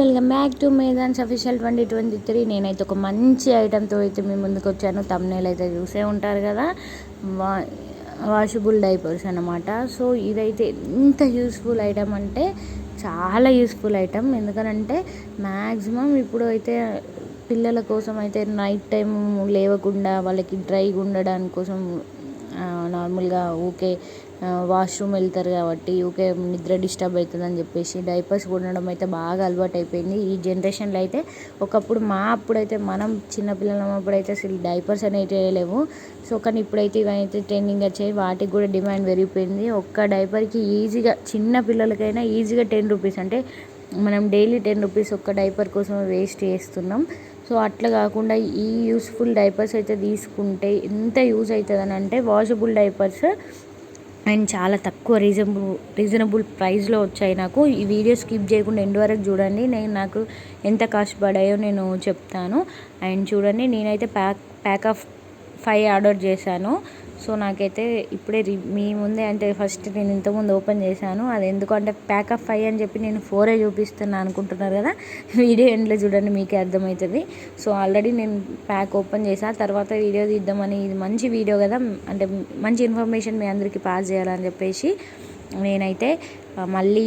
Welcome back to మేదాన్స్ official twenty twenty three నేనైతే ఒక మంచి ఐటెంతో అయితే మీ ముందుకు వచ్చాను. తమ్నేల్ అయితే చూసే ఉంటారు కదా. వా వాషబుల్ డైపర్స్ అనమాట సో ఇదైతే ఎంత యూస్ఫుల్ ఐటమ్ అంటే చాలా యూస్ఫుల్ ఐటమ్ ఎందుకనంటే మ్యాక్సిమం ఇప్పుడు అయితే పిల్లల కోసం అయితే నైట్ టైం లేవకుండా వాళ్ళకి డ్రైగా ఉండడానికి కోసం నార్మల్గా ఊకే వాష్రూమ్ వెళ్తారు కాబట్టి ఊకే నిద్ర డిస్టర్బ్ అవుతుందని చెప్పేసి డైపర్స్ ఉండడం అయితే బాగా అలవాటు అయిపోయింది ఈ జనరేషన్లో అయితే ఒకప్పుడు మా అప్పుడైతే మనం చిన్నపిల్లలం అప్పుడైతే అసలు డైపర్స్ అనేవి లేవు సో కానీ ఇప్పుడైతే ఇవైతే ట్రెండింగ్ వచ్చాయి. వాటికి కూడా డిమాండ్ పెరిగిపోయింది. ఒక్క డైపర్కి ఈజీగా చిన్న పిల్లలకైనా ఈజీగా టెన్ రూపీస్ అంటే మనం డైలీ టెన్ రూపీస్ ఒక్క డైపర్ కోసం వేస్ట్ చేస్తున్నాం. సో అట్లా కాకుండా ఈ యూస్ఫుల్ డైపర్స్ అయితే తీసుకుంటే ఎంత యూజ్ అవుతుంది అంటే వాషబుల్ డైపర్స్ అండ్ చాలా తక్కువ రీజనబుల్ రీజనబుల్ ప్రైస్లో వచ్చాయి నాకు. ఈ వీడియో స్కిప్ చేయకుండా ఎండ్ వరకు చూడండి. నేను నాకు ఎంత కాస్ట్ పడాయో నేను చెప్తాను. అండ్ చూడండి నేనైతే pack pack of five order చేశాను. సో నాకైతే ఇప్పుడే రి మీ ముందే అంటే ఫస్ట్ నేను ఇంతకుముందు ఓపెన్ చేశాను. అది ఎందుకంటే ప్యాక్ ఆఫ్ ఫైవ్ అని చెప్పి నేను ఫోరే చూపిస్తున్నా అనుకుంటున్నారు కదా. వీడియో ఎండ్లో చూడండి మీకే అర్థమవుతుంది. సో ఆల్రెడీ నేను ప్యాక్ ఓపెన్ చేశాను తర్వాత వీడియో తీద్దామని ఇది మంచి వీడియో కదా. అంటే మంచి ఇన్ఫర్మేషన్ మీ అందరికీ పాస్ చేయాలని చెప్పేసి నేనైతే మళ్ళీ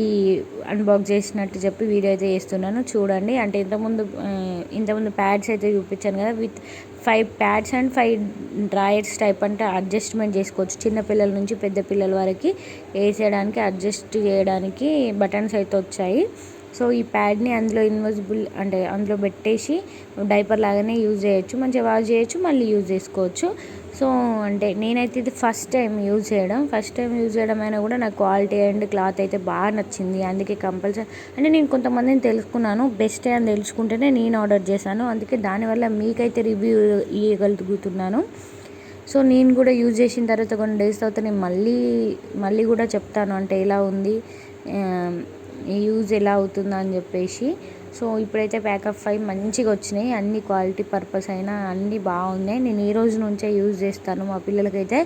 అన్బాక్స్ చేసినట్టు చెప్పి వీడియో అయితే చేస్తున్నాను. చూడండి. అంటే ఇంతకుముందు ఇంతకుముందు ప్యాడ్స్ అయితే చూపించాను కదా. With five pads and five drawers type అంటే అడ్జస్ట్మెంట్ చేసుకోవచ్చు. చిన్న పిల్లల నుంచి పెద్ద పిల్లల వరకు వేసేయడానికి అడ్జస్ట్ చేయడానికి బటన్స్ అయితే వచ్చాయి. సో ఈ ప్యాడ్ని అందులో ఇన్విజిబుల్ అంటే అందులో పెట్టేసి డైపర్ లాగానే యూజ్ చేయొచ్చు మంచిగా వాష్ చేయొచ్చు మళ్ళీ యూజ్ చేసుకోవచ్చు. సో అంటే నేనైతే ఇది ఫస్ట్ టైం యూజ్ చేయడం ఫస్ట్ టైం యూజ్ చేయడం అయినా కూడా నాకు క్వాలిటీ అండ్ క్లాత్ అయితే బాగా నచ్చింది. అందుకే కంపల్సరీ అంటే నేను కొంతమందిని తెలుసుకున్నాను బెస్ట్ అని తెలుసుకుంటేనే నేను ఆర్డర్ చేశాను. అందుకే దానివల్ల మీకైతే రివ్యూ ఇవ్వగలుగుతున్నాను సో నేను కూడా యూజ్ చేసిన తర్వాత కొన్ని డేస్ తర్వాత నేను మళ్ళీ మళ్ళీ కూడా చెప్తాను అంటే ఎలా ఉంది యూజ్ ఎలా అవుతుందో అని చెప్పేసి. సో ఇప్పుడైతే ప్యాకప్ ఫైవ్ మంచిగా వచ్చినాయి. అన్ని క్వాలిటీ పర్పస్ అయినా అన్నీ బాగున్నాయి. నేను ఈ రోజు నుంచే యూజ్ చేస్తాను. మా పిల్లలకైతే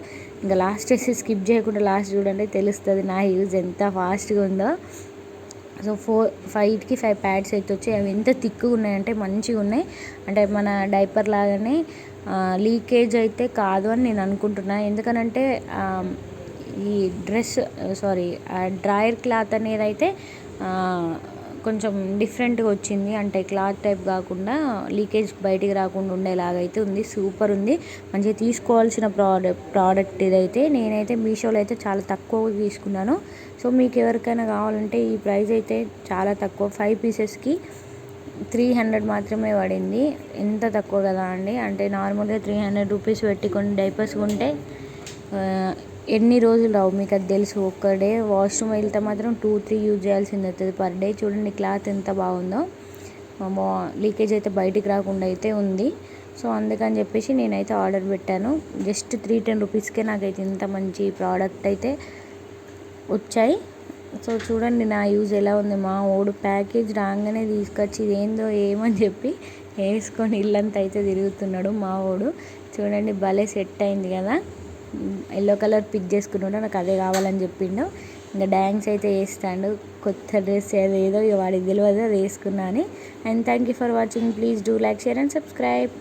ఇంకా లాస్ట్ వేసి స్కిప్ చేయకుండా లాస్ట్ చూడండి తెలుస్తుంది నా యూజ్ ఎంత ఫాస్ట్గా ఉందో. సో ఫోర్ ఫైవ్కి ఫైవ్ ప్యాడ్స్ అయితే వచ్చాయి. అవి ఎంత థిక్గా ఉన్నాయంటే మంచిగా ఉన్నాయి. అంటే మన డైపర్ లాగానే లీకేజ్ అయితే కాదు అని నేను అనుకుంటున్నాను ఎందుకనంటే ఈ డ్రెస్ సారీ డ్రాయర్ క్లాత్ అనేది అయితే కొంచెం డిఫరెంట్గా వచ్చింది. అంటే క్లాత్ టైప్ కాకుండా లీకేజ్ బయటికి రాకుండా ఉండేలాగా అయితే ఉంది. సూపర్ ఉంది. మంచిగా తీసుకోవాల్సిన ప్రోడక్ట్ ప్రోడక్ట్ ఇదైతే నేనైతే మీషోలో అయితే చాలా తక్కువ తీసుకున్నాను. సో మీకు ఎవరికైనా కావాలంటే ఈ ప్రైస్ అయితే చాలా తక్కువ. ఫైవ్ పీసెస్కి త్రీ హండ్రెడ్ మాత్రమే పడింది. ఎంత తక్కువ కదా అండి? అంటే నార్మల్గా త్రీ హండ్రెడ్ రూపీస్ పెట్టుకొని డైపర్స్ కొంటే ఎన్ని రోజులు రావు? మీకు అది తెలుసు. ఒక్క డే వాష్రూమ్ వెళ్తే మాత్రం టూ త్రీ యూజ్ చేయాల్సింది అవుతుంది. పర్ డే చూడండి క్లాత్ ఎంత బాగుందో. లీకేజ్ అయితే బయటికి రాకుండా అయితే ఉంది. సో అందుకని చెప్పేసి నేనైతే ఆర్డర్ పెట్టాను. జస్ట్ త్రీ టెన్ రూపీస్కే నాకైతే ఇంత మంచి ప్రోడక్ట్ అయితే వచ్చాయి. సో చూడండి నా యూజ్ ఎలా ఉంది. మా ఓడు ప్యాకేజ్ రాగానే తీసుకొచ్చి ఇదేందో ఏమని చెప్పి వేసుకొని ఇల్లంతా అయితే తిరుగుతున్నాడు మా ఓడు. చూడండి భలే సెట్ అయింది కదా. ఎల్లో కలర్ పిక్ చేసుకున్నాడు నాకు అదే కావాలని చెప్పిండు. ఇంకా డ్యాన్స్ అయితే వేస్తాడు. కొత్త డ్రెస్ ఏదో ఇక వాడికి తెలియదు అది వేసుకున్నా అని. And thank you for watching please do like share and subscribe